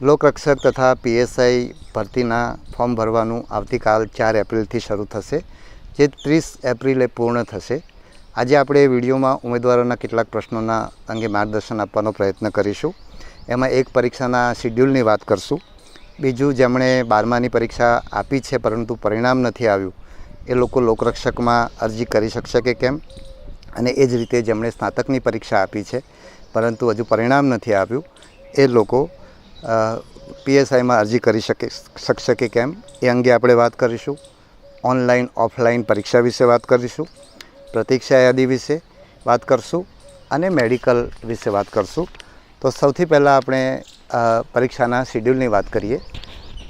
લોકરક્ષક તથા PSI ભરતીના form ભરવાનું આવતીકાલ ચાર એપ્રિલથી શરૂ થશે, જે ત્રીસ એપ્રિલે પૂર્ણ થશે. આજે આપણે વિડીયોમાં ઉમેદવારોના કેટલાક પ્રશ્નોના અંગે માર્ગદર્શન આપવાનો પ્રયત્ન કરીશું. એમાં એક પરીક્ષાના શિડ્યુલની વાત કરશું. બીજું, જેમણે બારમાની પરીક્ષા આપી છે પરંતુ પરિણામ નથી આવ્યું, એ લોકો લોકરક્ષકમાં અરજી કરી શકશે કે કેમ? અને એ જ રીતે જેમણે સ્નાતકની પરીક્ષા આપી છે, પરંતુ હજુ પરિણામ નથી આવ્યું, એ લોકો પીએસઆઈમાં અરજી કરી શકે, શકશે કે કેમ? એ અંગે આપણે વાત કરીશું. ઓનલાઈન, ઓફલાઈન પરીક્ષા વિશે વાત કરીશું. પ્રતીક્ષા યાદી વિશે વાત કરશું અને મેડિકલ વિશે વાત કરશું. તો સૌથી પહેલાં આપણે પરીક્ષાના શિડ્યુલની વાત કરીએ.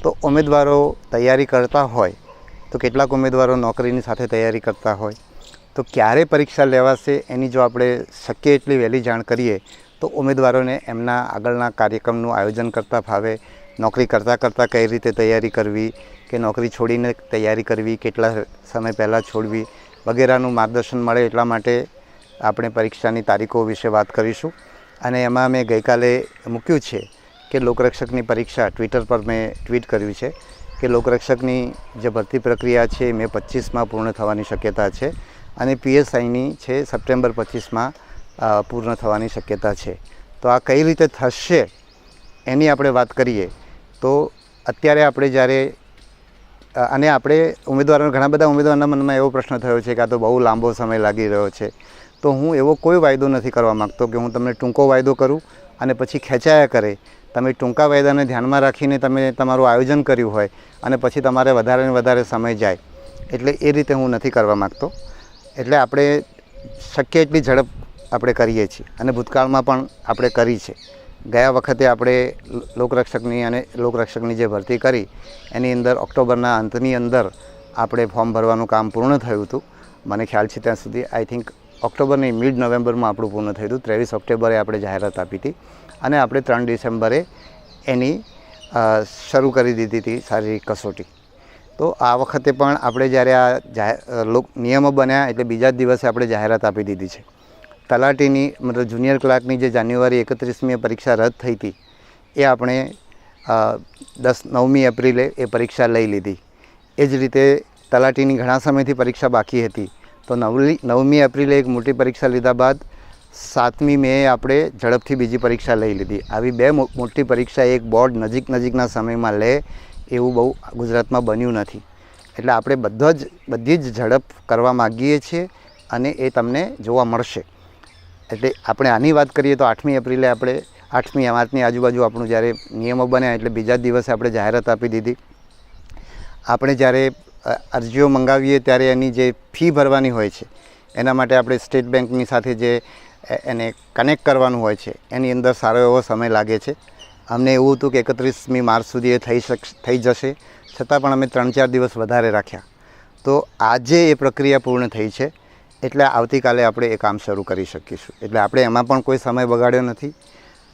તો ઉમેદવારો તૈયારી કરતા હોય, તો કેટલાક ઉમેદવારો નોકરીની સાથે તૈયારી કરતા હોય. તો ક્યારે પરીક્ષા લેવાશે, એની જો આપણે શક્ય એટલી વહેલી જાણ કરીએ તો ઉમેદવારોને એમના આગળના કાર્યક્રમનું આયોજન કરતાં ફાવે, નોકરી કરતાં કરતાં કઈ રીતે તૈયારી કરવી, કે નોકરી છોડીને તૈયારી કરવી, કેટલા સમય પહેલાં છોડવી, વગેરેનું માર્ગદર્શન મળે એટલા માટે આપણે પરીક્ષાની તારીખો વિશે વાત કરીશું. અને એમાં મેં ગઈકાલે મૂક્યું છે કે લોકરક્ષકની પરીક્ષા ટ્વિટર પર મેં ટ્વીટ કર્યું છે કે લોકરક્ષકની જે ભરતી પ્રક્રિયા છે મે પચીસમાં પૂર્ણ થવાની શક્યતા છે. અને પીએસઆઈની છે સપ્ટેમ્બર પચીસમાં પૂર્ણ થવાની શક્યતા છે. તો આ કઈ રીતે થશે એની આપણે વાત કરીએ, તો અત્યારે આપણે જ્યારે અને આપણે ઉમેદવારો, ઘણા બધા ઉમેદવારના મનમાં એવો પ્રશ્ન થયો છે કે આ તો બહુ લાંબો સમય લાગી રહ્યો છે. તો હું એવો કોઈ વાયદો નથી કરવા માગતો કે હું તમને ટૂંકો વાયદો કરું અને પછી ખેંચાયા કરે. તમે ટૂંકા વાયદાને ધ્યાનમાં રાખીને તમે તમારું આયોજન કર્યું હોય અને પછી તમારે વધારે ને વધારે સમય જાય. એટલે એ રીતે હું નથી કરવા માગતો. એટલે આપણે શક્ય એટલી ઝડપ આપણે કરીએ છીએ અને ભૂતકાળમાં પણ આપણે કરી છે. ગયા વખતે આપણે લોકરક્ષકની અને લોકરક્ષકની જે ભરતી કરી, એની અંદર ઓક્ટોબરના અંતની અંદર આપણે ફોર્મ ભરવાનું કામ પૂર્ણ થયું હતું. મને ખ્યાલ છે ત્યાં સુધી આઈ થિંક ઓક્ટોબરની મિડ નવેમ્બરમાં આપણું પૂર્ણ થયું હતું. ત્રેવીસ ઓક્ટોબરે આપણે જાહેરાત આપી હતી અને આપણે ત્રણ ડિસેમ્બરે એની શરૂ કરી દીધી હતી શારીરિક કસોટી. તો આ વખતે પણ આપણે જ્યારે આ જાહેર નિયમો બન્યા એટલે બીજા જ દિવસે આપણે જાહેરાત આપી દીધી છે. તલાટીની, મતલબ જુનિયર ક્લાર્કની જે જાન્યુઆરી એકત્રીસમી પરીક્ષા રદ થઈ હતી, એ આપણે દસ નવમી એપ્રિલે એ પરીક્ષા લઈ લીધી. એ જ રીતે તલાટીની ઘણા સમયથી પરીક્ષા બાકી હતી. તો નવલી, નવમી એપ્રિલે એક મોટી પરીક્ષા લીધા બાદ સાતમી મે આપણે ઝડપથી બીજી પરીક્ષા લઈ લીધી. આવી બે મોટી પરીક્ષા એક બોર્ડ નજીક નજીકના સમયમાં લે, એવું બહુ ગુજરાતમાં બન્યું નથી. એટલે આપણે બધા જ, બધી જ ઝડપ કરવા માગીએ છીએ અને એ તમને જોવા મળશે. એટલે આપણે આની વાત કરીએ તો આઠમી એપ્રિલે આપણે આઠમી માર્ચની આજુબાજુ આપણું જ્યારે નિયમો બન્યા એટલે બીજા દિવસે આપણે જાહેરાત આપી દીધી. આપણે જ્યારે અરજીઓ મંગાવીએ ત્યારે એની જે ફી ભરવાની હોય છે, એના માટે આપણે સ્ટેટ બેંકની સાથે જે એને કનેક્ટ કરવાનું હોય છે, એની અંદર સારો એવો સમય લાગે છે. અમને એવું હતું કે એકત્રીસમી માર્ચ સુધી એ થઈ શક, થઈ જશે, છતાં પણ અમે ત્રણ ચાર દિવસ વધારે રાખ્યા. તો આજે એ પ્રક્રિયા પૂર્ણ થઈ છે. એટલે આવતીકાલે આપણે એ કામ શરૂ કરી શકીશું. એટલે આપણે એમાં પણ કોઈ સમય બગાડ્યો નથી.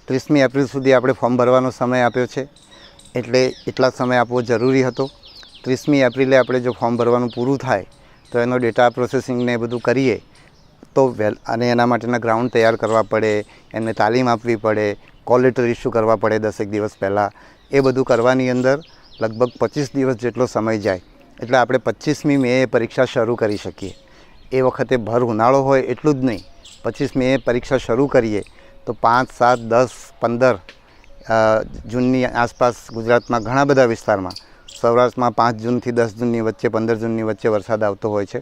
ત્રીસમી એપ્રિલ સુધી આપણે ફોર્મ ભરવાનો સમય આપ્યો છે. એટલે એટલા સમય આપવો જરૂરી હતો. ત્રીસમી એપ્રિલે આપણે જો ફોર્મ ભરવાનું પૂરું થાય, તો એનો ડેટા પ્રોસેસિંગને એ બધું કરીએ, તો વેલ, અને એના માટેના ગ્રાઉન્ડ તૈયાર કરવા પડે એમને તાલીમ આપવી પડે કોલ લેટર ઇસ્યુ કરવા પડે દસેક દિવસ પહેલાં. એ બધું કરવાની અંદર લગભગ પચીસ દિવસ જેટલો સમય જાય. એટલે આપણે પચીસમી મે એ પરીક્ષા શરૂ કરી શકીએ. એ વખતે ભર ઉનાળો હોય એટલું જ નહીં. પચીસ મે પરીક્ષા શરૂ કરીએ તો પાંચ, સાત, દસ, પંદર જૂનની આસપાસ ગુજરાતમાં ઘણા બધા વિસ્તારમાં. સૌરાષ્ટ્રમાં પાંચ જૂનથી દસ જૂનની વચ્ચે, પંદર જૂનની વચ્ચે વરસાદ આવતો હોય છે.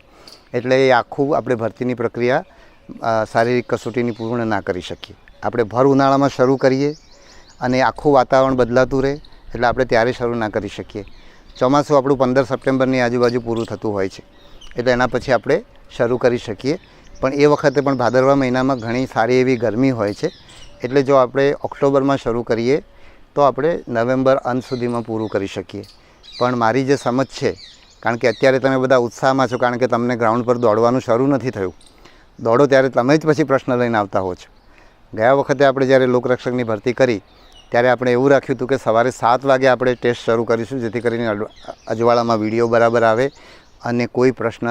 એટલે એ આખું આપણે ભરતીની પ્રક્રિયા શારીરિક કસોટીની પૂર્ણ ના કરી શકીએ. આપણે ભર ઉનાળામાં શરૂ કરીએ અને આખું વાતાવરણ બદલાતું રહે એટલે આપણે ત્યારે શરૂ ના કરી શકીએ. ચોમાસું આપણું પંદર સપ્ટેમ્બરની આજુબાજુ પૂરું થતું હોય છે. એટલે એના પછી આપણે શરૂ કરી શકીએ. પણ એ વખતે પણ ભાદરવા મહિનામાં ઘણી સારી એવી ગરમી હોય છે. એટલે જો આપણે ઓક્ટોબરમાં શરૂ કરીએ, તો આપણે નવેમ્બર અંત સુધીમાં પૂરું કરી શકીએ. પણ મારી જે સમજ છે, કારણ કે અત્યારે તમે બધા ઉત્સાહમાં છો, કારણ કે તમને ગ્રાઉન્ડ પર દોડવાનું શરૂ નથી થયું. દોડો ત્યારે તમે જ પછી પ્રશ્ન લઈને આવતા હો છો. ગયા વખતે આપણે જ્યારે લોકરક્ષકની ભરતી કરી, ત્યારે આપણે એવું રાખ્યું હતું કે સવારે સાત વાગે આપણે ટેસ્ટ શરૂ કરીશું, જેથી કરીને અજવાળામાં વીડિયો બરાબર આવે અને કોઈ પ્રશ્ન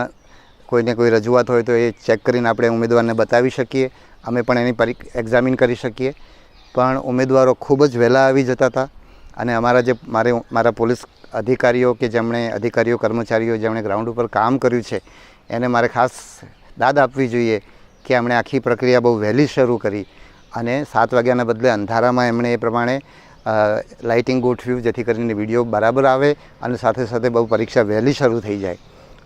કોઈને કોઈ રજૂઆત હોય તો એ ચેક કરીને આપણે ઉમેદવારને બતાવી શકીએ. અમે પણ એની પરી એક્ઝામિન કરી શકીએ. પણ ઉમેદવારો ખૂબ જ વહેલા આવી જતા હતા અને અમારા જે મારે, મારા પોલીસ અધિકારીઓ કે જેમણે અધિકારીઓ, કર્મચારીઓ જેમણે ગ્રાઉન્ડ ઉપર કામ કર્યું છે, એને મારે ખાસ દાદ આપવી જોઈએ કે એમણે આખી પ્રક્રિયા બહુ વહેલી શરૂ કરી અને સાત વાગ્યાના બદલે અંધારામાં એમણે એ પ્રમાણે લાઇટિંગ ગોઠવ્યું જેથી કરીને વીડિયો બરાબર આવે અને સાથે સાથે બહુ પરીક્ષા વહેલી શરૂ થઈ જાય.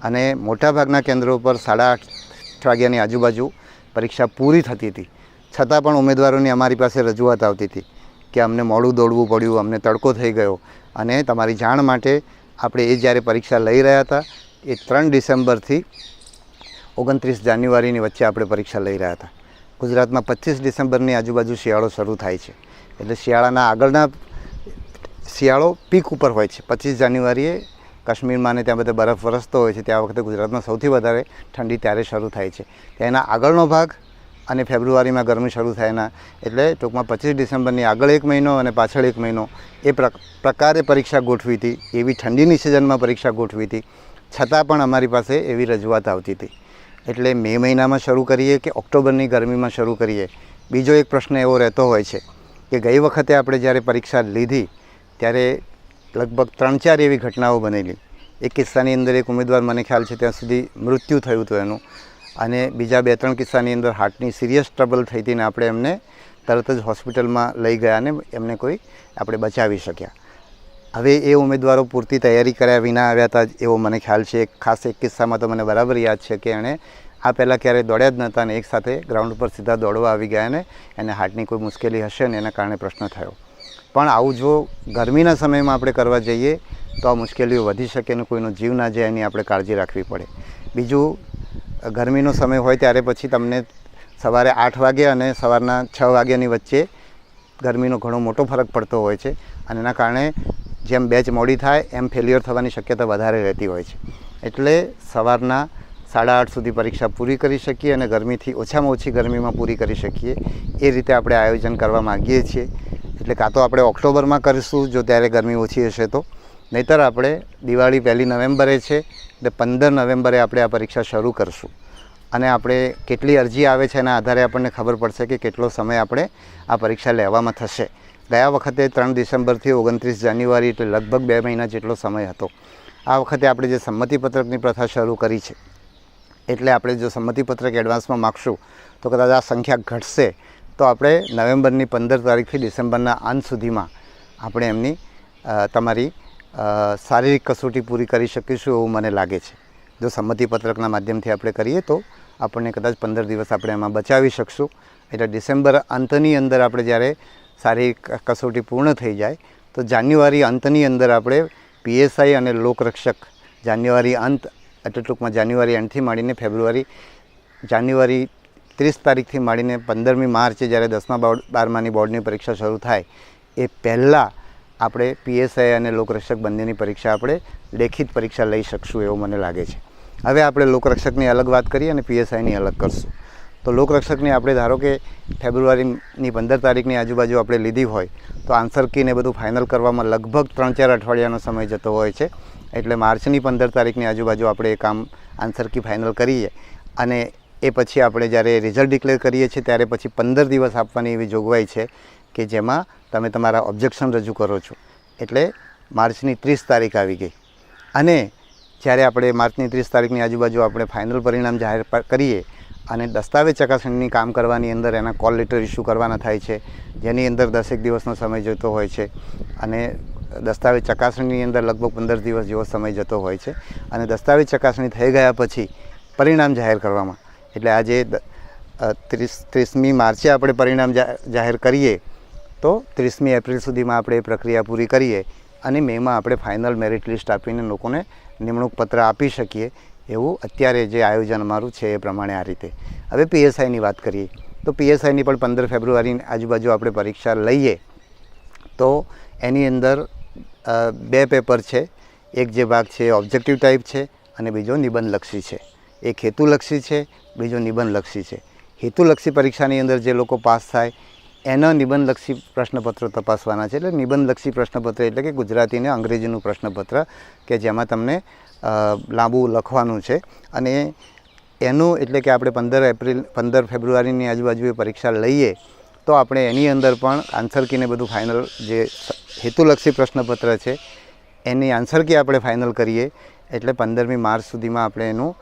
અને મોટાભાગના કેન્દ્રો પર સાડા આઠ વાગ્યાની આજુબાજુ પરીક્ષા પૂરી થતી હતી. છતાં પણ ઉમેદવારોની અમારી પાસે રજૂઆત આવતી હતી કે અમને મોડું દોડવું પડ્યું, અમને તડકો થઈ ગયો અને તમારી જાણ માટે આપણે એ જ્યારે પરીક્ષા લઈ રહ્યા હતા, એ ત્રણ ડિસેમ્બરથી ઓગણત્રીસ જાન્યુઆરીની વચ્ચે આપણે પરીક્ષા લઈ રહ્યા હતા. ગુજરાતમાં પચીસ ડિસેમ્બરની આજુબાજુ શિયાળો શરૂ થાય છે. એટલે શિયાળાના આગળના શિયાળો પીક ઉપર હોય છે. પચીસ જાન્યુઆરીએ કાશ્મીરમાં ને ત્યાં બધે બરફ વરસતો હોય છે, ત્યાં વખતે ગુજરાતમાં સૌથી વધારે ઠંડી ત્યારે શરૂ થાય છે. તેના આગળનો ભાગ અને ફેબ્રુઆરીમાં ગરમી શરૂ થાય એના એટલે ટૂંકમાં પચીસ ડિસેમ્બરની આગળ એક મહિનો અને પાછળ એક મહિનો એ પ્ર, પ્રકારે પરીક્ષા ગોઠવી હતી, એવી ઠંડીની સિઝનમાં પરીક્ષા ગોઠવી હતી. છતાં પણ અમારી પાસે એવી રજૂઆત આવતી હતી. એટલે મે મહિનામાં શરૂ કરીએ કે ઓક્ટોબરની ગરમીમાં શરૂ કરીએ? બીજો એક પ્રશ્ન એવો રહેતો હોય છે કે ગઈ વખતે આપણે જ્યારે પરીક્ષા લીધી, ત્યારે લગભગ ત્રણ ચાર એવી ઘટનાઓ બનેલી. એક કિસ્સાની અંદર એક ઉમેદવાર, મને ખ્યાલ છે, ત્યાં સુધી મૃત્યુ થયું હતું એનું. અને બીજા બે ત્રણ કિસ્સાની અંદર હાર્ટની સિરિયસ ટ્રબલ થઈ હતી ને આપણે એમને તરત જ હોસ્પિટલમાં લઈ ગયા અને એમને કોઈ આપણે બચાવી શક્યા. હવે એ ઉમેદવારો પૂરતી તૈયારી કર્યા વિના આવ્યા હતા, એવો મને ખ્યાલ છે. એક ખાસ એક કિસ્સામાં તો મને બરાબર યાદ છે કે એણે આ પહેલાં ક્યારેય દોડ્યા જ નહોતા અને એક સાથે ગ્રાઉન્ડ પર સીધા દોડવા આવી ગયા ને એને હાર્ટની કોઈ મુશ્કેલી હશે ને એના કારણે પ્રશ્ન થયો. પણ આવું જો ગરમીના સમયમાં આપણે કરવા જઈએ, તો આ મુશ્કેલીઓ વધી શકે અને કોઈનો જીવ ના જાય એની આપણે કાળજી રાખવી પડે. બીજું, ગરમીનો સમય હોય ત્યારે પછી તમને સવારે આઠ વાગે અને સવારના છ વાગ્યાની વચ્ચે ગરમીનો ઘણો મોટો ફરક પડતો હોય છે અને એના કારણે જેમ બેચ મોડી થાય, એમ ફેલ્યોર થવાની શક્યતા વધારે રહેતી હોય છે. એટલે સવારના સાડા આઠ સુધી પરીક્ષા પૂરી કરી શકીએ અને ગરમીથી ઓછામાં ઓછી ગરમીમાં પૂરી કરી શકીએ. એ રીતે આપણે આયોજન કરવા માગીએ છીએ. એટલે કાં તો આપણે ઓક્ટોબરમાં કરીશું, જો ત્યારે ગરમી ઓછી હશે તો. નહીંતર આપણે દિવાળી પહેલી નવેમ્બરે છે, એટલે પંદર નવેમ્બરે આપણે આ પરીક્ષા શરૂ કરશું. અને આપણે કેટલી અરજી આવે છે એના આધારે આપણને ખબર પડશે કે કેટલો સમય આપણે આ પરીક્ષા લેવામાં થશે. ગયા વખતે ત્રણ ડિસેમ્બરથી ઓગણત્રીસ જાન્યુઆરી એટલે લગભગ બે મહિના જેટલો સમય હતો. આ વખતે આપણે જે સંમતિપત્રકની પ્રથા શરૂ કરી છે, એટલે આપણે જો સંમતિપત્રક એડવાન્સમાં માગશું, તો કદાચ આ સંખ્યા ઘટશે તો આપણે નવેમ્બરની પંદર તારીખથી ડિસેમ્બરના અંત સુધીમાં આપણે એમની તમારી શારીરિક કસોટી પૂરી કરી શકીશું એવું મને લાગે છે. જો સંમતિપત્રકના માધ્યમથી આપણે કરીએ તો આપણને કદાચ પંદર દિવસ આપણે એમાં બચાવી શકશું. એટલે ડિસેમ્બર અંતની અંદર આપણે જ્યારે શારીરિક કસોટી પૂર્ણ થઈ જાય, તો જાન્યુઆરી અંતની અંદર આપણે પીએસઆઈ અને લોકરક્ષક જાન્યુઆરી અંત એટલે ટૂંકમાં જાન્યુઆરી એન્ડથી માંડીને ફેબ્રુઆરી, જાન્યુઆરી ત્રીસ તારીખથી માંડીને પંદરમી માર્ચે જ્યારે દસમા બોર્ડ, બારમાની બોર્ડની પરીક્ષા શરૂ થાય, એ પહેલાં આપણે પીએસઆઈ અને લોકરક્ષક બંનેની પરીક્ષા આપણે લેખિત પરીક્ષા લઈ શકશું એવું મને લાગે છે. હવે આપણે લોકરક્ષકની અલગ વાત કરીએ અને પીએસઆઈની અલગ કરશું. તો લોકરક્ષકની આપણે ધારો કે ફેબ્રુઆરીની પંદર તારીખની આજુબાજુ આપણે લીધી હોય, તો આન્સર કીને બધું ફાઇનલ કરવામાં લગભગ ત્રણ ચાર અઠવાડિયાનો સમય જતો હોય છે, એટલે માર્ચની પંદર તારીખની આજુબાજુ આપણે એ કામ આન્સર કી ફાઇનલ કરીએ અને એ પછી આપણે જ્યારે રિઝલ્ટ ડિક્લેર કરીએ છીએ, ત્યારે પછી પંદર દિવસ આપવાની એવી જોગવાઈ છે કે જેમાં તમે તમારા ઓબ્જેક્શન રજૂ કરો છો. એટલે માર્ચની ત્રીસ તારીખ આવી ગઈ. અને જ્યારે આપણે માર્ચની ત્રીસ તારીખની આજુબાજુ આપણે ફાઇનલ પરિણામ જાહેર કરીએ અને દસ્તાવેજ ચકાસણીની કામ કરવાની અંદર એના કોલ લેટર ઇસ્યુ કરવાના થાય છે, જેની અંદર દસેક દિવસનો સમય જતો હોય છે અને દસ્તાવેજ ચકાસણીની અંદર લગભગ પંદર દિવસ જેવો સમય જતો હોય છે. અને દસ્તાવેજ ચકાસણી થઈ ગયા પછી પરિણામ જાહેર કરવામાં એટલે આજે ત્રીસ, ત્રીસમી માર્ચે આપણે પરિણામ જાહેર કરીએ, તો ત્રીસમી એપ્રિલ સુધીમાં આપણે પ્રક્રિયા પૂરી કરીએ અને મેમાં આપણે ફાઇનલ મેરિટ લિસ્ટ આપીને લોકોને નિમણૂક પત્ર આપી શકીએ એવું અત્યારે જે આયોજન અમારું છે એ પ્રમાણે આ રીતે. હવે પીએસઆઈની વાત કરીએ, તો પીએસઆઈની પણ પંદર ફેબ્રુઆરીની આજુબાજુ આપણે પરીક્ષા લઈએ, તો એની અંદર બે પેપર છે, એક જે ભાગ છે ઓબ્જેક્ટિવ ટાઈપ છે અને બીજો નિબંધલક્ષી છે. એક હેતુલક્ષી છે, બીજો નિબંધલક્ષી છે. હેતુલક્ષી પરીક્ષાની અંદર જે લોકો પાસ થાય, એના નિબંધલક્ષી પ્રશ્નપત્રો તપાસવાના છે. એટલે નિબંધલક્ષી પ્રશ્નપત્ર એટલે કે ગુજરાતીને અંગ્રેજીનું પ્રશ્નપત્ર કે જેમાં તમને લાંબુ લખવાનું છે. અને એનું એટલે કે આપણે પંદર એપ્રિલ, પંદર ફેબ્રુઆરીની આજુબાજુ એ પરીક્ષા લઈએ, તો આપણે એની અંદર પણ આન્સર કીને બધું ફાઇનલ જે હેતુલક્ષી પ્રશ્નપત્ર છે, એની આન્સર કી આપણે ફાઇનલ કરીએ. એટલે પંદરમી માર્ચ સુધીમાં આપણે એનું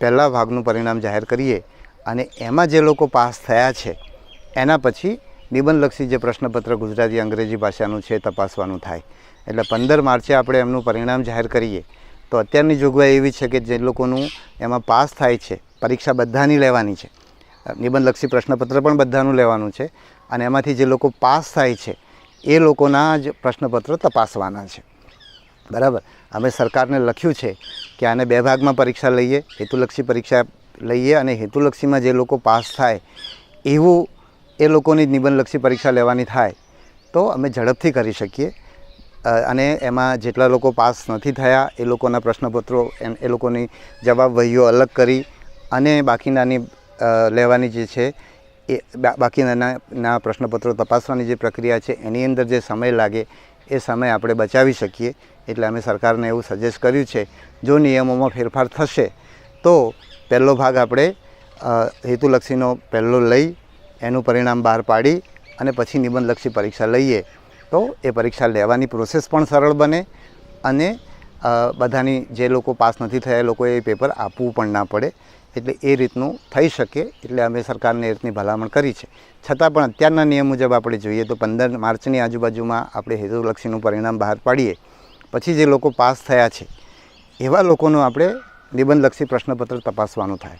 પહેલા ભાગનું પરિણામ જાહેર કરીએ અને એમાં જે લોકો પાસ થયા છે, એના પછી નિબંધલક્ષી જે પ્રશ્નપત્ર ગુજરાતી અંગ્રેજી ભાષાનું છે તપાસવાનું થાય. એટલે પંદર માર્ચે આપણે એમનું પરિણામ જાહેર કરીએ. તો અત્યારની જોગવાઈ એવી છે કે જે લોકોનું એમાં પાસ થાય છે, પરીક્ષા બધાની લેવાની છે. નિબંધલક્ષી પ્રશ્નપત્ર પણ બધાનું લેવાનું છે અને એમાંથી જે લોકો પાસ થાય છે, એ લોકોના જ પ્રશ્નપત્ર તપાસવાના છે. બરાબર? અમે સરકારને લખ્યું છે કે આને બે ભાગમાં પરીક્ષા લઈએ, હેતુલક્ષી પરીક્ષા લઈએ અને હેતુલક્ષીમાં જે લોકો પાસ થાય એવું એ લોકોની નિબંધલક્ષી પરીક્ષા લેવાની થાય, તો અમે ઝડપથી કરી શકીએ. અને એમાં જેટલા લોકો પાસ નથી થયા એ લોકોના પ્રશ્નપત્રો એ લોકોની જવાબ વહીઓ અલગ કરી અને બાકીનાની લેવાની જે છે એ બાકીના પ્રશ્નપત્રો તપાસવાની જે પ્રક્રિયા છે એની અંદર જે સમય લાગે એ સમય આપણે બચાવી શકીએ. એટલે અમે સરકારને એવું સજેસ્ટ કર્યું છે, જો નિયમોમાં ફેરફાર થશે, તો પહેલો ભાગ આપણે હેતુલક્ષીનો પહેલો લઈ, એનું પરિણામ બહાર પાડી અને પછી નિબંધલક્ષી પરીક્ષા લઈએ. તો એ પરીક્ષા લેવાની પ્રોસેસ પણ સરળ બને અને બધાની જે લોકો પાસ નથી થયા એ લોકોએ પેપર આપવું પણ ના પડે. એટલે એ રીતનું થઈ શકે, એટલે અમે સરકારને એ રીતની ભલામણ કરી છે. છતાં પણ અત્યારના નિયમ મુજબ આપણે જોઈએ તો પંદર માર્ચની આજુબાજુમાં આપણે હેતુલક્ષીનું પરિણામ બહાર પાડીએ. પછી જે લોકો પાસ થયા છે, એવા લોકોનું આપણે નિબંધલક્ષી પ્રશ્નપત્ર તપાસવાનું થાય.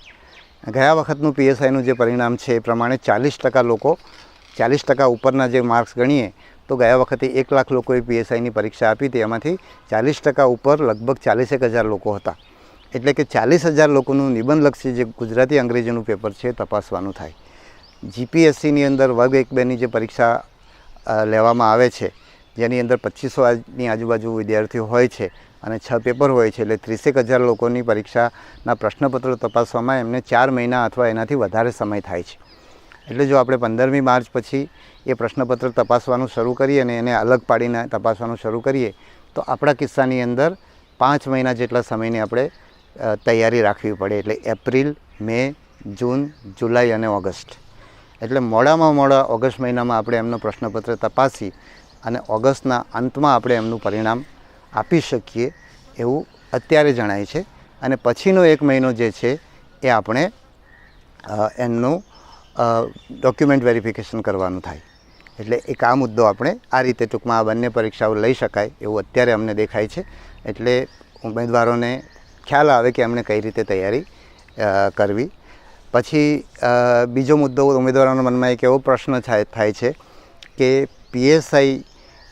ગયા વખતનું પીએસઆઈનું જે પરિણામ છે, એ પ્રમાણે ચાલીસ ટકા લોકો, ચાલીસ ટકા ઉપરના જે માર્ક્સ ગણીએ, તો ગયા વખતે એક લાખ લોકોએ પીએસઆઈની પરીક્ષા આપી હતી. એમાંથી ચાલીસ ટકા ઉપર લગભગ ચાલીસેક હજાર લોકો હતા. એટલે કે ચાલીસ હજાર લોકોનું નિબંધલક્ષી જે ગુજરાતી અંગ્રેજીનું પેપર છે તપાસવાનું થાય. જીપીએસસીની અંદર વર્ગ એક બેની જે પરીક્ષા લેવામાં આવે છે જેની અંદર પચીસો આજની આજુબાજુ વિદ્યાર્થીઓ હોય છે અને છ પેપર હોય છે એટલે ત્રીસેક હજાર લોકોની પરીક્ષાના પ્રશ્નપત્રો તપાસવામાં એમને ચાર મહિના અથવા એનાથી વધારે સમય થાય છે. એટલે જો આપણે પંદરમી માર્ચ પછી એ પ્રશ્નપત્ર તપાસવાનું શરૂ કરીએ અને એને અલગ પાડીને તપાસવાનું શરૂ કરીએ, તો આપણા કિસ્સાની અંદર પાંચ મહિના જેટલા સમયની આપણે તૈયારી રાખવી પડે એટલે એપ્રિલ, મે, જૂન, જુલાઈ અને ઓગસ્ટ. એટલે મોડામાં મોડા ઓગસ્ટ મહિનામાં આપણે એમનો પ્રશ્નપત્ર તપાસી અને ઓગસ્ટના અંતમાં આપણે એમનું પરિણામ આપી શકીએ એવું અત્યારે જણાય છે. અને પછીનો એક મહિનો જે છે એ આપણે એમનું ડોક્યુમેન્ટ વેરિફિકેશન કરવાનું થાય. એટલે એક આ મુદ્દો આપણે આ રીતે ટૂંકમાં આ બંને પરીક્ષાઓ લઈ શકાય એવું અત્યારે અમને દેખાય છે. એટલે ઉમેદવારોને ખ્યાલ આવે કે એમણે કઈ રીતે તૈયારી કરવી. પછી બીજો મુદ્દો ઉમેદવારોના મનમાં એક એવો પ્રશ્ન થાય છે કે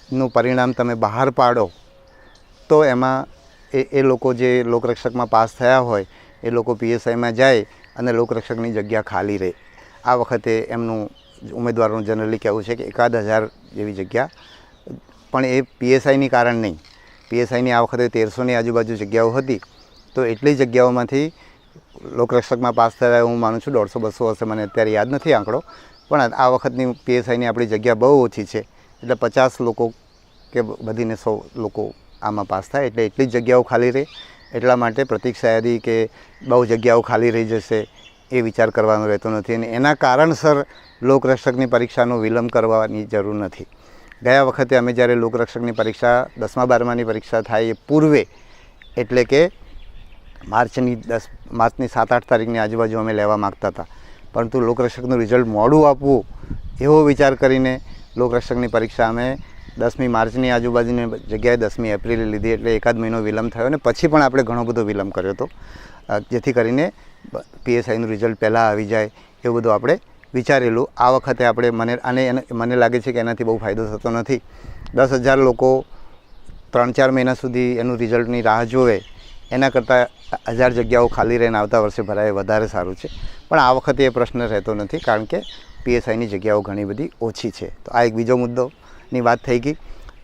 પીએસઆઈનું પરિણામ તમે બહાર પાડો, તો એમાં એ એ લોકો જે લોકરક્ષકમાં પાસ થયા હોય, એ લોકો પીએસઆઈમાં જાય અને લોકરક્ષકની જગ્યા ખાલી રહે. આ વખતે એમનું ઉમેદવારોનું જનરલી કહેવું છે કે એકાદ હજાર જેવી જગ્યા, પણ એ પીએસઆઈની કારણ નહીં. પીએસઆઈની આ વખતે તેરસોની આજુબાજુ જગ્યાઓ હતી, તો એટલી જગ્યાઓમાંથી લોકરક્ષકમાં પાસ થયા હું માનું છું, દોઢસો બસો હશે, મને અત્યારે યાદ નથી આંકડો, પણ આ વખતની પીએસઆઈની આપણી જગ્યા બહુ ઓછી છે. એટલે પચાસ લોકો કે બધીને સો લોકો આમાં પાસ થાય, એટલે એટલી જ જગ્યાઓ ખાલી રહે. એટલા માટે પ્રતીક્ષા કે બહુ જગ્યાઓ ખાલી રહી જશે એ વિચાર કરવાનો રહેતો નથી અને એના કારણસર લોકરક્ષકની પરીક્ષાનો વિલંબ કરવાની જરૂર નથી. ગયા વખતે અમે જ્યારે લોકરક્ષકની પરીક્ષા, દસમા, બારમાની પરીક્ષા થાય એ પૂર્વે, એટલે કે માર્ચની દસ, માર્ચની સાત, આઠ તારીખની આજુબાજુ અમે લેવા માગતા હતા. પરંતુ લોકરક્ષકનું રિઝલ્ટ મોડું આપવું એવો વિચાર કરીને લોકરક્ષકની પરીક્ષા અમે દસમી માર્ચની આજુબાજુની જગ્યાએ દસમી એપ્રિલે લીધી એટલે એકાદ મહિનો વિલંબ થયો અને પછી પણ આપણે ઘણો બધો વિલંબ કર્યો હતો. જેથી કરીને પીએસઆઈનું રિઝલ્ટ પહેલાં આવી જાય એવું બધું આપણે વિચારેલું. આ વખતે આપણે મને, અને મને લાગે છે કે એનાથી બહુ ફાયદો થતો નથી. દસ હજાર લોકો ત્રણ ચાર મહિના સુધી એનું રિઝલ્ટની રાહ જોવે, એના કરતાં હજાર જગ્યાઓ ખાલી રહીને આવતા વર્ષે ભરાય વધારે સારું છે. પણ આ વખતે એ પ્રશ્ન રહેતો નથી, કારણ કે પીએસઆઈની જગ્યાઓ ઘણી બધી ઓછી છે. તો આ એક બીજો મુદ્દોની વાત થઈ ગઈ.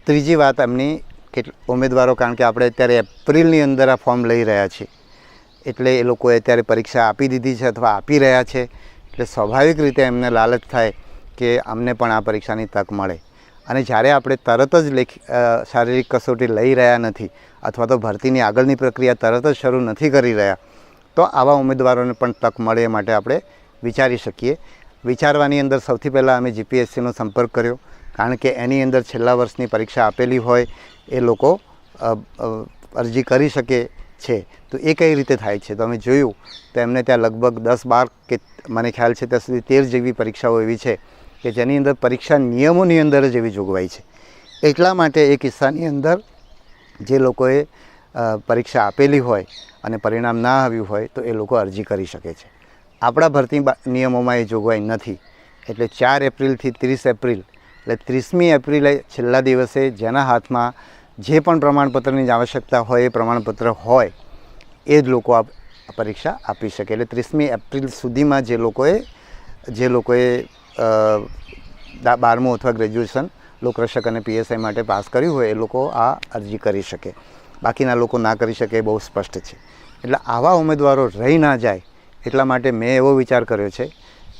ત્રીજી વાત એમની કે ઉમેદવારો, કારણ કે આપણે અત્યારે એપ્રિલની અંદર આ ફોર્મ લઈ રહ્યા છીએ. એટલે એ લોકોએ અત્યારે પરીક્ષા આપી દીધી છે અથવા આપી રહ્યા છે. એટલે સ્વાભાવિક રીતે એમને લાલચ થાય કે અમને પણ આ પરીક્ષાની તક મળે. અને જ્યારે આપણે તરત જ લેખ શારીરિક કસોટી લઈ રહ્યા નથી અથવા તો ભરતીની આગળની પ્રક્રિયા તરત જ શરૂ નથી કરી રહ્યા, તો આવા ઉમેદવારોને પણ તક મળે એ માટે આપણે વિચારી શકીએ. વિચારવાની અંદર સૌથી પહેલાં અમે જીપીએસસીનો સંપર્ક કર્યો, કારણ કે એની અંદર છેલ્લા વર્ષની પરીક્ષા આપેલી હોય, એ લોકો અરજી કરી શકે છે. તો એ કઈ રીતે થાય છે? તો અમે જોયું તો એમને ત્યાં લગભગ દસ બાર કે, મને ખ્યાલ છે ત્યાં સુધી તેર જેવી પરીક્ષાઓ એવી છે કે જેની અંદર પરીક્ષા નિયમોની અંદર જ એવી જોગવાઈ છે. એટલા માટે એ કિસ્સાની અંદર જે લોકોએ પરીક્ષા આપેલી હોય અને પરિણામ ના આવ્યું હોય તો એ લોકો અરજી કરી શકે છે. આપણા ભરતી નિયમોમાં એ જોગવાઈ નથી. એટલે ચાર એપ્રિલથી ત્રીસ એપ્રિલ, એટલે ત્રીસમી એપ્રિલે છેલ્લા દિવસે જેના હાથમાં જે પણ પ્રમાણપત્રની આવશ્યકતા હોય, એ પ્રમાણપત્ર હોય, એ જ લોકો આ પરીક્ષા આપી શકે. એટલે ત્રીસમી એપ્રિલ સુધીમાં જે લોકોએ જે લોકોએ બારમું અથવા ગ્રેજ્યુએશન લોકરક્ષક અને પીએસઆઈ માટે પાસ કર્યું હોય, એ લોકો આ અરજી કરી શકે. બાકીના લોકો ના કરી શકે એ બહુ સ્પષ્ટ છે. એટલે આવા ઉમેદવારો રહી ના જાય એટલા માટે મેં એવો વિચાર કર્યો છે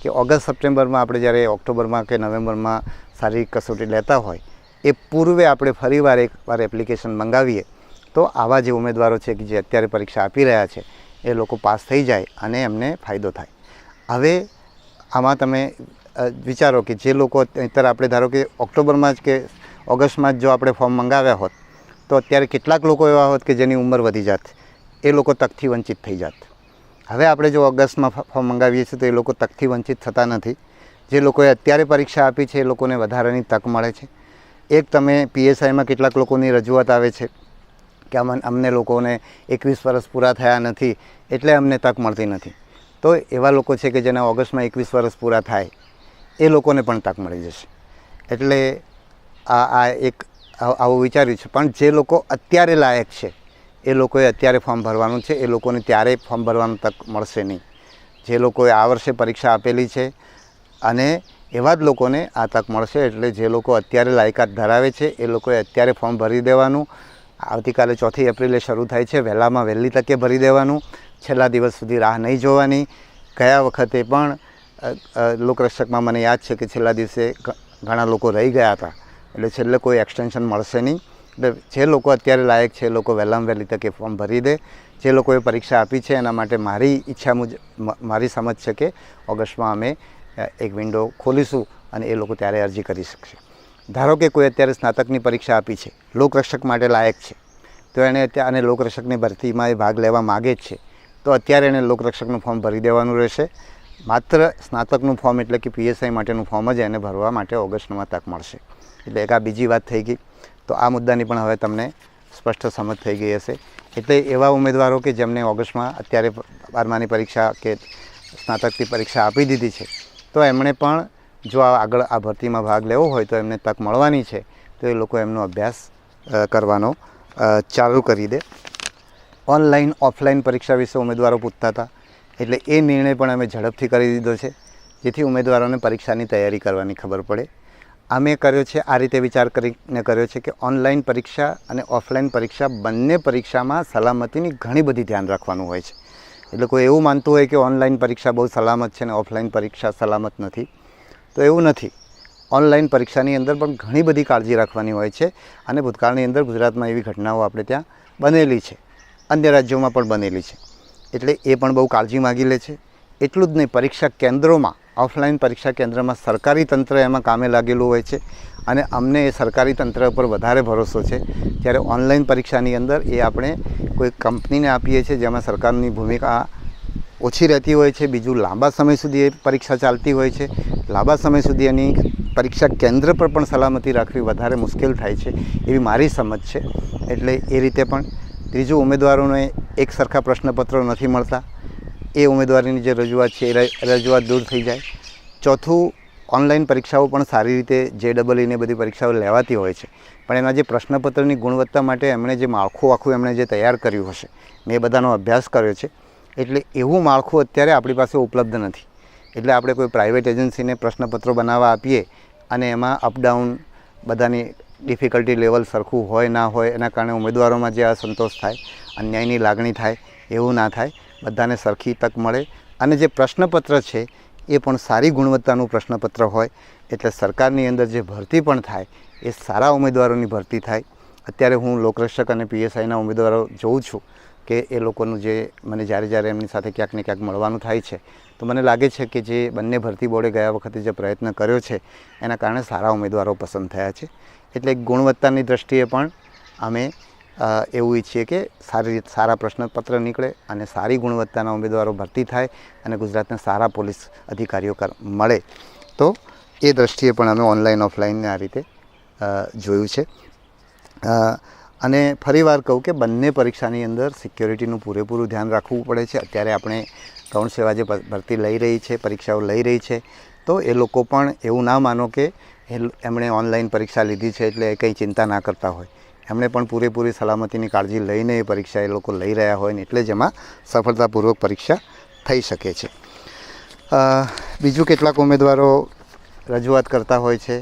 કે ઓગસ્ટ સપ્ટેમ્બરમાં આપણે જ્યારે ઓક્ટોબરમાં કે નવેમ્બરમાં શારીરિક કસોટી લેતા હોય, એ પૂર્વે આપણે ફરીવાર એકવાર એપ્લિકેશન મંગાવીએ, તો આવા જે ઉમેદવારો છે કે જે અત્યારે પરીક્ષા આપી રહ્યા છે, એ લોકો પાસ થઈ જાય અને એમને ફાયદો થાય. હવે આમાં તમે વિચારો કે જે લોકો અત્યારે આપણે ધારો કે ઓક્ટોબરમાં જ કે ઓગસ્ટમાં જ જો આપણે ફોર્મ મંગાવ્યા હોત, તો અત્યારે કેટલાક લોકો એવા હોત કે જેની ઉંમર વધી જાત, એ લોકો તકથી વંચિત થઈ જાત. હવે આપણે જો ઓગસ્ટમાં ફોર્મ મંગાવીએ છીએ તો એ લોકો તકથી વંચિત થતા નથી. જે લોકોએ અત્યારે પરીક્ષા આપી છે એ લોકોને વધારાની તક મળે છે. એક તમે પીએસઆઈમાં કેટલાક લોકોની રજૂઆત આવે છે કે અમને લોકોને એકવીસ વર્ષ પૂરા થયા નથી એટલે અમને તક મળતી નથી. તો એવા લોકો છે કે જેના ઓગસ્ટમાં એકવીસ વર્ષ પૂરા થાય, એ લોકોને પણ તક મળી જશે. એટલે આ આ એક આવું વિચાર્યું છે. પણ જે લોકો અત્યારે લાયક છે એ લોકોએ અત્યારે ફોર્મ ભરવાનું છે. એ લોકોને ત્યારે ફોર્મ ભરવાનું તક મળશે નહીં. જે લોકોએ આ વર્ષે પરીક્ષા આપેલી છે અને એવા જ લોકોને આ તક મળશે એટલે જે લોકો અત્યારે લાયકાત ધરાવે છે, એ લોકોએ અત્યારે ફોર્મ ભરી દેવાનું. આવતીકાલે ચોથી એપ્રિલે શરૂ થાય છે. વહેલામાં વહેલી તકે ભરી દેવાનું. છેલ્લા દિવસ સુધી રાહ નહીં જોવાની. ગયા વખતે પણ લોકરક્ષકમાં મને યાદ છે કે છેલ્લા દિવસે ઘણા લોકો રહી ગયા હતા. એટલે છેલ્લે કોઈ એક્સટેન્શન મળશે નહીં. એટલે જે લોકો અત્યારે લાયક છે એ લોકો વહેલામાં વહેલી તકે ફોર્મ ભરી દે. જે લોકોએ પરીક્ષા આપી છે એના માટે મારી ઈચ્છા મુજબ મારી સમજ છે કે ઓગસ્ટમાં અમે એક વિન્ડો ખોલીશું અને એ લોકો ત્યારે અરજી કરી શકશે. ધારો કે કોઈ અત્યારે સ્નાતકની પરીક્ષા આપી છે, લોકરક્ષક માટે લાયક છે, તો એણે અને લોકરક્ષકની ભરતીમાં એ ભાગ લેવા માગે જ છે, તો અત્યારે એને લોકરક્ષકનું ફોર્મ ભરી દેવાનું રહેશે. માત્ર સ્નાતકનું ફોર્મ એટલે કે પીએસઆઈ માટેનું ફોર્મ જ એને ભરવા માટે ઓગસ્ટમાં તક મળશે. એટલે એક આ બીજી વાત થઈ ગઈ. તો આ મુદ્દાની પણ હવે તમને સ્પષ્ટ સમજ થઈ ગઈ હશે. એટલે એવા ઉમેદવારો કે જેમને ઓગસ્ટમાં અત્યારે બારમાની પરીક્ષા કે સ્નાતકની પરીક્ષા આપી દીધી છે, તો એમણે પણ જો આગળ આ ભરતીમાં ભાગ લેવો હોય તો એમને તક મળવાની છે, તો એ લોકો એમનો અભ્યાસ કરવાનો ચાલુ કરી દે. ઓનલાઈન ઓફલાઈન પરીક્ષા વિશે ઉમેદવારો પૂછતા હતા, એટલે એ નિર્ણય પણ અમે ઝડપથી કરી દીધો છે, જેથી ઉમેદવારોને પરીક્ષાની તૈયારી કરવાની ખબર પડે. અમે કર્યો છે, આ રીતે વિચાર કરીને કર્યો છે કે ઓનલાઈન પરીક્ષા અને ઓફલાઈન પરીક્ષા બંને પરીક્ષામાં સલામતીની ઘણી બધી ધ્યાન રાખવાનું હોય છે. એટલે કોઈ એવું માનતું હોય કે ઓનલાઈન પરીક્ષા બહુ સલામત છે અને ઓફલાઈન પરીક્ષા સલામત નથી. તો એવું નથી. ઓનલાઈન પરીક્ષાની અંદર પણ ઘણી બધી કાળજી રાખવાની હોય છે અને ભૂતકાળની અંદર ગુજરાતમાં એવી ઘટનાઓ આપણે ત્યાં બનેલી છે. અન્ય રાજ્યોમાં પણ બનેલી છે. એટલે એ પણ બહુ કાળજી માગી લે છે. એટલું જ નહીં, પરીક્ષા કેન્દ્રોમાં ઓફલાઈન પરીક્ષા કેન્દ્રમાં સરકારી તંત્ર એમાં કામે લાગેલું હોય છે અને અમને એ સરકારી તંત્ર પર વધારે ભરોસો છે. જ્યારે ઓનલાઈન પરીક્ષાની અંદર એ આપણે કોઈ કંપનીને આપીએ છીએ જેમાં સરકારની ભૂમિકા ઓછી રહેતી હોય છે, બીજું લાંબા સમય સુધી એ પરીક્ષા ચાલતી હોય છે. લાંબા સમય સુધી એની પરીક્ષા કેન્દ્ર પર પણ સલામતી રાખવી વધારે મુશ્કેલ થાય છે એવી મારી સમજ છે. એટલે એ રીતે પણ ત્રીજું ઉમેદવારોને એક સરખા પ્રશ્નપત્રો નથી મળતા. એ ઉમેદવારીની જે રજૂઆત છે, એ રજૂઆત દૂર થઈ જાય. ચોથું, ઓનલાઈન પરીક્ષાઓ પણ સારી રીતે જે ડબલ ઈને બધી પરીક્ષાઓ લેવાતી હોય છે. પણ એના જે પ્રશ્નપત્રની ગુણવત્તા માટે એમણે જે માળખું, આખું એમણે જે તૈયાર કર્યું હશે, મેં બધાનો અભ્યાસ કર્યો છે. એટલે એવું માળખું અત્યારે આપણી પાસે ઉપલબ્ધ નથી. એટલે આપણે કોઈ પ્રાઇવેટ એજન્સીને પ્રશ્નપત્રો બનાવવા આપીએ અને એમાં અપડાઉન બધાની ડિફિકલ્ટી લેવલ સરખું હોય, ના હોય, એના કારણે ઉમેદવારોમાં જે અસંતોષ થાય, અન્યાયની લાગણી થાય, એવું ના થાય બધાને સરખી તક મળે. અને જે પ્રશ્નપત્ર છે, એ પણ સારી ગુણવત્તાનું પ્રશ્નપત્ર હોય. એટલે સરકારની અંદર જે ભરતી પણ થાય, એ સારા ઉમેદવારોની ભરતી થાય. અત્યારે હું લોકરક્ષક અને પીએસઆઈના ઉમેદવારો જોઉં છું કે એ લોકોનું જે મને જ્યારે જ્યારે એમની સાથે ક્યાંક ને ક્યાંક મળવાનું થાય છે. તો મને લાગે છે કે જે બંને ભરતી બોર્ડે ગયા વખતે જે પ્રયત્ન કર્યો છે, એના કારણે સારા ઉમેદવારો પસંદ થયા છે. એટલે ગુણવત્તાની દ્રષ્ટિએ પણ અમે એવું ઈચ્છીએ કે સારી રીત સારા પ્રશ્નપત્ર નીકળે અને સારી ગુણવત્તાના ઉમેદવારો ભરતી થાય અને ગુજરાતને સારા પોલીસ અધિકારીઓ મળે. તો એ દ્રષ્ટિએ પણ અમે ઓનલાઈન ઓફલાઈનને આ રીતે જોયું છે. અને અને ફરીવાર કહું કે બંને પરીક્ષાની અંદર સિક્યોરિટીનું પૂરેપૂરું ધ્યાન રાખવું પડે છે. અત્યારે આપણે ગૌણ સેવા જે ભરતી લઈ રહી છે, પરીક્ષાઓ લઈ રહી છે. તો એ લોકો પણ એવું ના માનો કે એમણે ઓનલાઈન પરીક્ષા લીધી છે એટલે કંઈ ચિંતા ના કરતા હોય. એમણે પણ પૂરેપૂરી સલામતીની કાળજી લઈને એ પરીક્ષા એ લોકો લઈ રહ્યા હોય ને એટલે જ એમાં સફળતાપૂર્વક પરીક્ષા થઈ શકે છે. બીજું કેટલાક ઉમેદવારો રજૂઆત કરતા હોય છે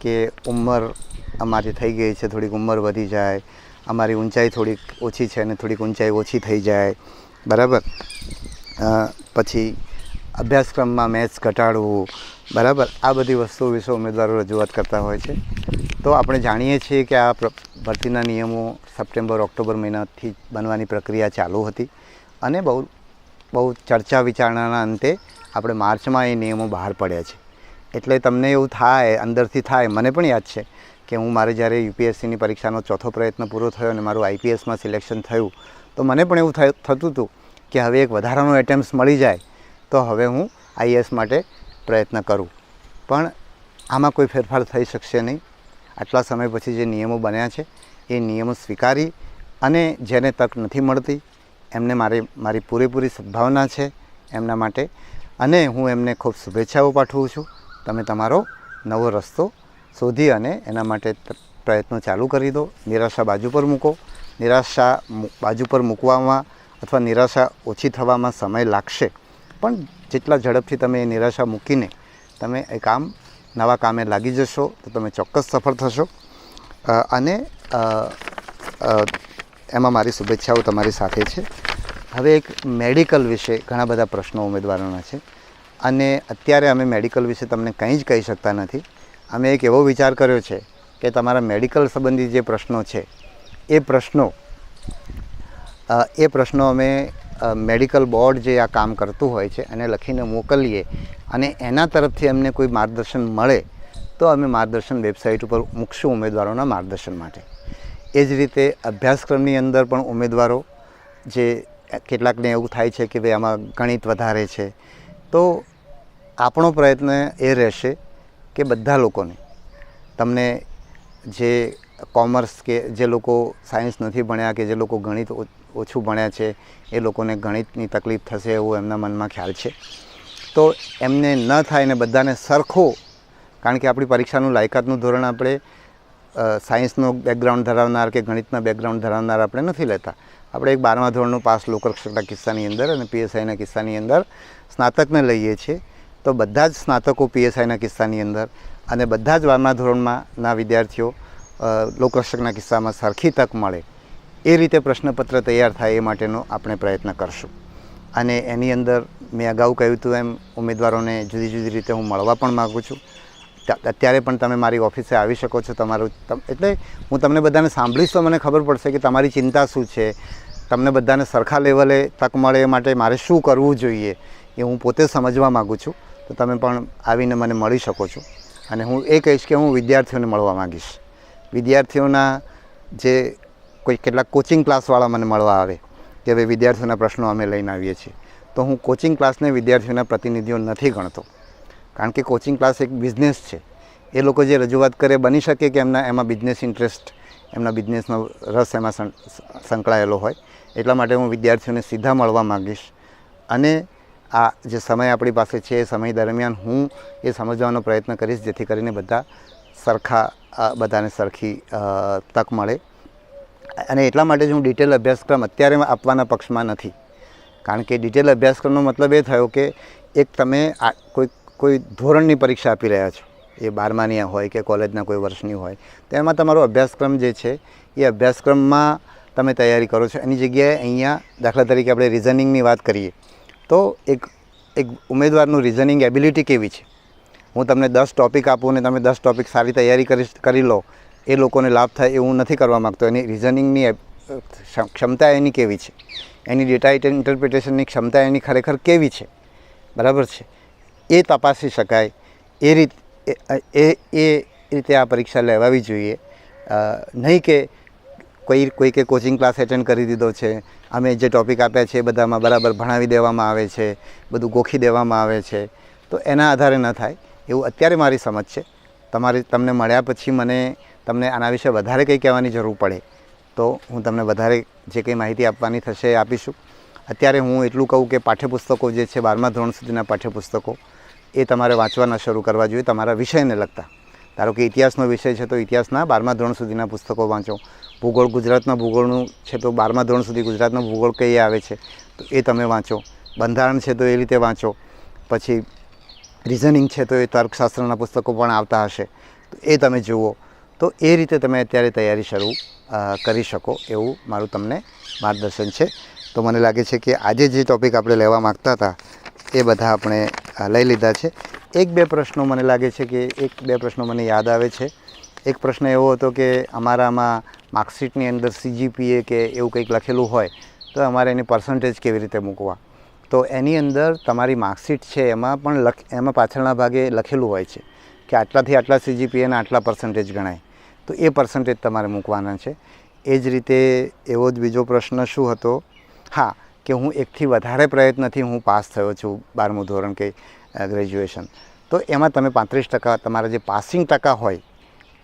કે ઉંમર અમારી થઈ ગઈ છે, થોડીક ઉંમર વધી જાય, અમારી ઊંચાઈ થોડીક ઓછી છે અને થોડીક ઊંચાઈ ઓછી થઈ જાય, બરાબર? પછી અભ્યાસક્રમમાં મેથ્સ ઘટાડવું બરાબર? આ બધી વસ્તુઓ વિશે ઉમેદવારો રજૂઆત કરતા હોય છે. તો આપણે જાણીએ છીએ કે આ ભરતીના નિયમો સપ્ટેમ્બર, ઓક્ટોબર મહિનાથી બનવાની પ્રક્રિયા ચાલુ હતી અને બહુ બહુ ચર્ચા વિચારણાના અંતે આપણે માર્ચમાં એ નિયમો બહાર પડ્યા છે. એટલે તમને એવું થાય, અંદરથી થાય, મને પણ યાદ છે કે હું મારે જ્યારે યુપીએસસીની પરીક્ષાનો ચોથો પ્રયત્ન પૂરો થયો અને મારું આઈપીએસમાં સિલેક્શન થયું, તો મને પણ એવું થયું, થતું હતું કે હવે એક વધારાનો એટેમ્પ્ટ મળી જાય, તો હવે હું આઈએસ માટે પ્રયત્ન કરું. પણ આમાં કોઈ ફેરફાર થઈ શકશે નહીં. આટલા સમય પછી જે નિયમો બન્યા છે, એ નિયમો સ્વીકારી અને જેને તક નથી મળતી, એમને મારી મારી પૂરેપૂરી સદભાવના છે એમના માટે. અને હું એમને ખૂબ શુભેચ્છાઓ પાઠવું છું. તમે તમારો નવો રસ્તો શોધી અને એના માટે પ્રયત્નો ચાલુ કરી દો. નિરાશા બાજુ પર મૂકો. નિરાશા બાજુ પર મૂકવામાં અથવા નિરાશા ઓછી થવામાં સમય લાગશે. પણ જેટલા ઝડપથી તમે એ નિરાશા મૂકીને તમે એ કામ નવા કામે લાગી જશો, તો તમે ચોક્કસ સફળ થશો. અને એમાં મારી શુભેચ્છાઓ તમારી સાથે છે. હવે એક મેડિકલ વિશે ઘણા બધા પ્રશ્નો ઉમેદવારોના છે. અને અત્યારે અમે મેડિકલ વિશે તમને કંઈ જ કહી શકતા નથી. અમે એક એવો વિચાર કર્યો છે કે તમારા મેડિકલ સંબંધી જે પ્રશ્નો છે, એ પ્રશ્નો એ પ્રશ્નો અમે મેડિકલ બોર્ડ જે આ કામ કરતું હોય છે, એને લખીને મોકલીએ અને એના તરફથી અમને કોઈ માર્ગદર્શન મળે, તો અમે માર્ગદર્શન વેબસાઇટ ઉપર મૂકશું ઉમેદવારોના માર્ગદર્શન માટે. એ જ રીતે અભ્યાસક્રમની અંદર પણ ઉમેદવારો જે કેટલાકને એવું થાય છે કે ભાઈ આમાં ગણિત વધારે છે, તો આપણો પ્રયત્ન એ રહેશે કે બધા લોકોને. તમને જે કોમર્સ કે જે લોકો સાયન્સ નથી ભણ્યા કે જે લોકો ગણિત ઓછું ભણ્યા છે, એ લોકોને ગણિતની તકલીફ થશે એવું એમના મનમાં ખ્યાલ છે. તો એમને ન થાય ને બધાને સરખો, કારણ કે આપણી પરીક્ષાનું લાયકાતનું ધોરણ આપણે સાયન્સનો બેકગ્રાઉન્ડ ધરાવનાર કે ગણિતના બેકગ્રાઉન્ડ ધરાવનાર આપણે નથી લેતા. આપણે એક બારમા ધોરણનું પાસ લોકરક્ષકના કિસ્સાની અંદર અને પીએસઆઈના કિસ્સાની અંદર સ્નાતકને લઈએ છીએ. તો બધા જ સ્નાતકો પીએસઆઈના કિસ્સાની અંદર અને બધા જ બારમા ધોરણમાંના વિદ્યાર્થીઓ લોકરક્ષકના કિસ્સામાં સરખી તક મળે. એ રીતે પ્રશ્નપત્ર તૈયાર થાય એ માટેનો આપણે પ્રયત્ન કરશું. અને એની અંદર મેં અગાઉ કહ્યું હતું એમ, ઉમેદવારોને જુદી જુદી રીતે હું મળવા પણ માગું છું. અત્યારે પણ તમે મારી ઓફિસે આવી શકો છો તમારું, તમ- એટલે હું તમને બધાને સાંભળીશ તો મને ખબર પડશે કે તમારી ચિંતા શું છે. તમને બધાને સરખા લેવલે તક મળે એ માટે મારે શું કરવું જોઈએ એ હું પોતે સમજવા માગું છું. તો તમે પણ આવીને મને મળી શકો છો. અને હું એ કહીશ કે હું વિદ્યાર્થીઓને મળવા માગીશ. વિદ્યાર્થીઓના જે કોઈ કેટલાક કોચિંગ ક્લાસવાળા મને મળવા આવે કે ભાઈ વિદ્યાર્થીઓના પ્રશ્નો અમે લઈને આવીએ છીએ. તો હું કોચિંગ ક્લાસને વિદ્યાર્થીઓના પ્રતિનિધિઓ નથી ગણતો. કારણ કે કોચિંગ ક્લાસ એક બિઝનેસ છે. એ લોકો જે રજૂઆત કરે બની શકે કે એમના, એમાં બિઝનેસ ઇન્ટરેસ્ટ એમના બિઝનેસનો રસ એમાં સંકળાયેલો હોય. એટલા માટે હું વિદ્યાર્થીઓને સીધા મળવા માગીશ. અને આ જે સમય આપણી પાસે છે, એ સમય દરમિયાન હું એ સમજવાનો પ્રયત્ન કરીશ જેથી કરીને બધા સરખા બધાને સરખી તક મળે. અને એટલા માટે જ હું ડિટેલ અભ્યાસક્રમ અત્યારે આપવાના પક્ષમાં નથી. કારણ કે ડિટેલ અભ્યાસક્રમનો મતલબ એ થયો કે એક તમે આ કોઈ કોઈ ધોરણની પરીક્ષા આપી રહ્યા છો. એ બારમાની હોય કે કોલેજના કોઈ વર્ષની હોય. તો એમાં તમારો અભ્યાસક્રમ જે છે, એ અભ્યાસક્રમમાં તમે તૈયારી કરો છો. એની જગ્યાએ અહીંયા દાખલા તરીકે આપણે રિઝનિંગની વાત કરીએ, તો એક એક ઉમેદવારનું રિઝનિંગ એબિલિટી કેવી છે? હું તમને દસ ટોપિક આપું અને તમે દસ ટોપિક સારી તૈયારી કરી કરી લો. એ લોકોને લાભ થાય એવું નથી કરવા માગતો. એની રિઝનિંગની ક્ષમ- ક્ષમતા એની કેવી છે? એની ડેટા ઇન્ટરપ્રિટેશનની ક્ષમતા એની ખરેખર કેવી છે? બરાબર છે? એ તપાસી શકાય. એ રીત, એ- એ રીતે આ પરીક્ષા લેવાવી જોઈએ. નહીં કે કોઈ કોઈ કે કોચિંગ ક્લાસ એટેન્ડ કરી દીધો છે. અમે જે ટૉપિક આપ્યા છે એ બધામાં બરાબર ભણાવી દેવામાં આવે છે, બધું ગોખી દેવામાં આવે છે. તો એના આધારે ન થાય. એવું અત્યારે મારી સમજ છે. તમારી, તમને મળ્યા પછી મને તમને આના વિશે વધારે કંઈ કહેવાની જરૂર પડે, તો હું તમને વધારે જે કંઈ માહિતી આપવાની થશે એ આપીશું. અત્યારે હું એટલું કહું કે પાઠ્યપુસ્તકો જે છે બારમા ધોરણ સુધીના પાઠ્યપુસ્તકો, એ તમારે વાંચવાના શરૂ કરવા જોઈએ તમારા વિષયને લગતા. ધારો કે ઇતિહાસનો વિષય છે તો ઇતિહાસના બારમા ધોરણ સુધીના પુસ્તકો વાંચો. ભૂગોળ ગુજરાતના ભૂગોળનું છે તો બારમા ધોરણ સુધી ગુજરાતનો ભૂગોળ કઈ આવે છે, તો એ તમે વાંચો. બંધારણ છે તો એ રીતે વાંચો. પછી રિઝનિંગ છે તો એ તર્કશાસ્ત્રના પુસ્તકો પણ આવતા હશે. તો એ તમે જુઓ. તો એ રીતે તમે અત્યારે તૈયારી શરૂ કરી શકો એવું મારું તમને માર્ગદર્શન છે. તો મને લાગે છે કે આજે જે ટૉપિક આપણે લેવા માગતા હતા, એ બધા આપણે લઈ લીધા છે. એક બે પ્રશ્નો મને લાગે છે કે એક બે પ્રશ્નો મને યાદ આવે છે. એક પ્રશ્ન એવો હતો કે અમારામાં માર્કશીટની અંદર સીજીપીએ કે એવું કંઈક લખેલું હોય, તો અમારે એની પર્સન્ટેજ કેવી રીતે મૂકવા? તો એની અંદર તમારી માર્કશીટ છે એમાં પણ લખ, એમાં પાછળના ભાગે લખેલું હોય છે કે આટલાથી આટલા સીજીપીએના આટલા પર્સન્ટેજ ગણાય. તો એ પર્સન્ટેજ તમારે મૂકવાના છે. એ જ રીતે એવો જ બીજો પ્રશ્ન શું હતો? હા, કે હું એકથી વધારે પ્રયત્નથી હું પાસ થયો છું બારમું ધોરણ કે ગ્રેજ્યુએશન તો એમાં તમે પાંત્રીસ ટકા, તમારા જે પાસિંગ ટકા હોય,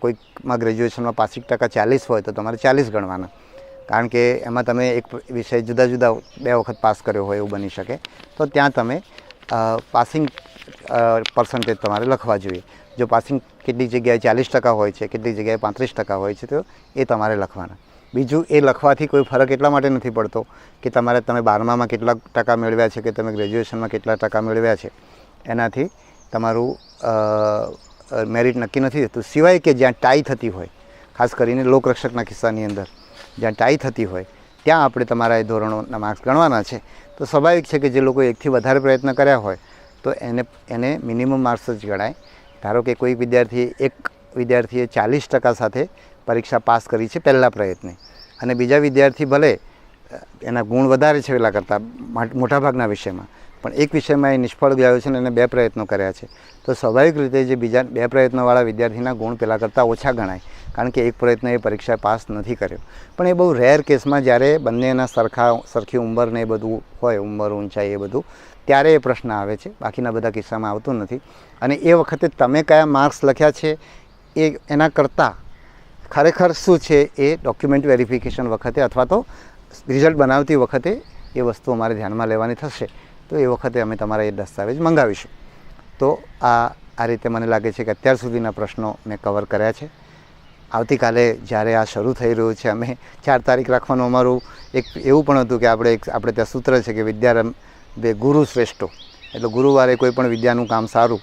કોઈકમાં ગ્રેજ્યુએશનમાં પાસિંગ ટકા ચાલીસ હોય તો તમારે ચાલીસ ગણવાના. કારણ કે એમાં તમે એક વિષય જુદા જુદા બે વખત પાસ કર્યો હોય એવું બની શકે. તો ત્યાં તમે પાસિંગ પર્સન્ટેજ તમારે લખવા જોઈએ. જો પાસિંગ કેટલીક જગ્યાએ ચાલીસ ટકા હોય છે, કેટલીક જગ્યાએ પાંત્રીસ ટકા હોય છે, તો એ તમારે લખવાના. બીજું, એ લખવાથી કોઈ ફરક એટલા માટે નથી પડતો કે તમારે, તમે બારમામાં કેટલા ટકા મેળવ્યા છે કે તમે ગ્રેજ્યુએશનમાં કેટલા ટકા મેળવ્યા છે. એનાથી તમારું મેરિટ નક્કી નથી થતું. સિવાય કે જ્યાં ટાઈ થતી હોય, ખાસ કરીને લોકરક્ષકના કિસ્સાની અંદર, જ્યાં ટાઈ થતી હોય, ત્યાં આપણે તમારા એ ધોરણોના માર્ક્સ ગણવાના છે. તો સ્વાભાવિક છે કે જે લોકો એકથી વધારે પ્રયત્ન કર્યા હોય, તો એને એને મિનિમમ માર્ક્સ જ ગણાય. ધારો કે કોઈ વિદ્યાર્થીએ એક વિદ્યાર્થીએ ચાલીસ ટકા સાથે પરીક્ષા પાસ કરી છે પહેલા પ્રયત્ને. અને બીજા વિદ્યાર્થી ભલે એના ગુણ વધારે છે પેલા કરતાં મોટાભાગના વિષયમાં. પણ એક વિષયમાં એ નિષ્ફળ ગયો છે અને એને બે પ્રયત્નો કર્યા છે. તો સ્વાભાવિક રીતે જે બીજા બે પ્રયત્નોવાળા વિદ્યાર્થીના ગુણ પહેલાં કરતાં ઓછા ગણાય. કારણ કે એક પ્રયત્ન એ પરીક્ષા પાસ નથી કર્યો. પણ એ બહુ રેર કેસમાં જ્યારે બંનેના સરખા, સરખી ઉંમર ને એ બધું હોય, ઉંમર ઊંચાઈ એ બધું ત્યારે એ પ્રશ્ન આવે છે. બાકીના બધા કિસ્સામાં આવતું નથી. અને એ વખતે તમે કયા માર્ક્સ લખ્યા છે એ એના કરતાં ખરેખર શું છે એ ડોક્યુમેન્ટ વેરિફિકેશન વખતે અથવા તો રિઝલ્ટ બનાવતી વખતે એ વસ્તુ અમારે ધ્યાનમાં લેવાની થશે. તો એ વખતે અમે તમારા એ દસ્તાવેજ મંગાવીશું. તો આ આ રીતે મને લાગે છે કે અત્યાર સુધીના પ્રશ્નો મેં કવર કર્યા છે. આવતીકાલે જ્યારે આ શરૂ થઈ રહ્યું છે, અમે ચાર તારીખ રાખવાનું અમારું એક એવું પણ હતું કે આપણે એક, આપણે ત્યાં સૂત્ર છે કે વિદ્યારંભ બે ગુરુ શ્રેષ્ઠો. એટલે ગુરુવારે કોઈ પણ વિદ્યાનું કામ સારું,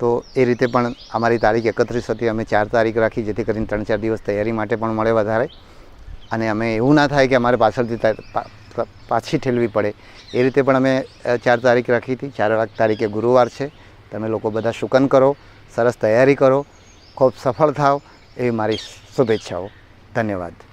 તો એ રીતે પણ અમારી તારીખ એકત્રીસ હતી. અમે ચાર તારીખ રાખી, જેથી કરીને ત્રણ ચાર દિવસ તૈયારી માટે પણ મળે વધારે. અને અમે એવું ના થાય કે અમારે પાછળથી પાછી ઠેલવી પડે. એ રીતે પણ અમે ચાર તારીખ રાખી હતી. ચાર તારીખે ગુરુવાર છે. તમે લોકો બધા શુકન કરો, સરસ તૈયારી કરો, ખૂબ સફળ થાવ એવી મારી શુભેચ્છાઓ. ધન્યવાદ.